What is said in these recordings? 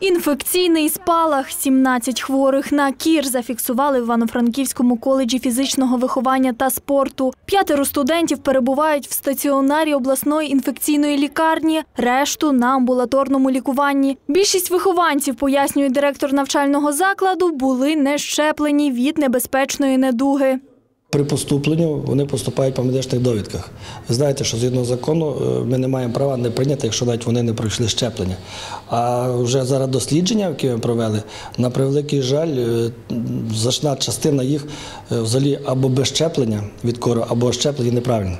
Інфекційний спалах 17 хворих на кір зафіксували в Івано-Франківському коледжі фізичного виховання та спорту. П'ятеро студентів перебувають в стаціонарі обласної інфекційної лікарні, решту на амбулаторному лікуванні. Більшість вихованців, пояснює директор навчального закладу, були не щеплені від небезпечної недуги. При поступленні вони поступають по медичних довідках. Ви знаєте, що згідно закону е, ми не маємо права не прийняти, якщо навіть вони не пройшли щеплення. А вже зараз дослідження, які ми провели, на превеликий жаль, е, значна частина їх е, взагалі або без щеплення від кору, або щеплення неправильно.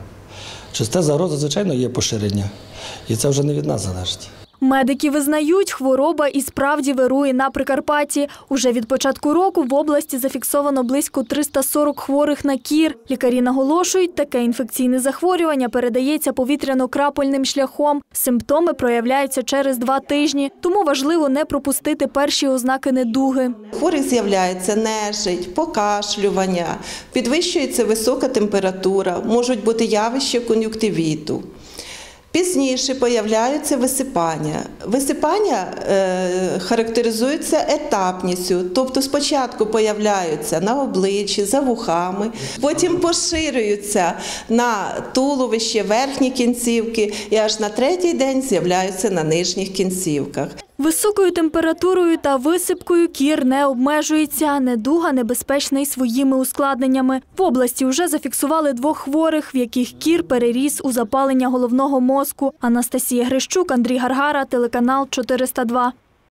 Через те загроза, звичайно, є поширення. І це вже не від нас залежить. Медики визнають, хвороба і справді вирує на Прикарпатті. Уже від початку року в області зафіксовано близько 340 хворих на кір. Лікарі наголошують, таке інфекційне захворювання передається повітряно-крапельним шляхом. Симптоми проявляються через два тижні, тому важливо не пропустити перші ознаки недуги. Хворих з'являється нежить, покашлювання, підвищується висока температура, можуть бути явища кон'юктивіту. Пізніше появляються висипання. Висипання е, характеризуються етапністю, тобто спочатку появляються на обличчі, за вухами, потім поширюються на туловище, верхні кінцівки і аж на третій день з'являються на нижніх кінцівках. Високою температурою та висипкою кір не обмежується. Недуга небезпечна й своїми ускладненнями. В області вже зафіксували двох хворих, в яких кір переріс у запалення головного мозку. Анастасія Грищук, Андрій Гаргара, телеканал 402.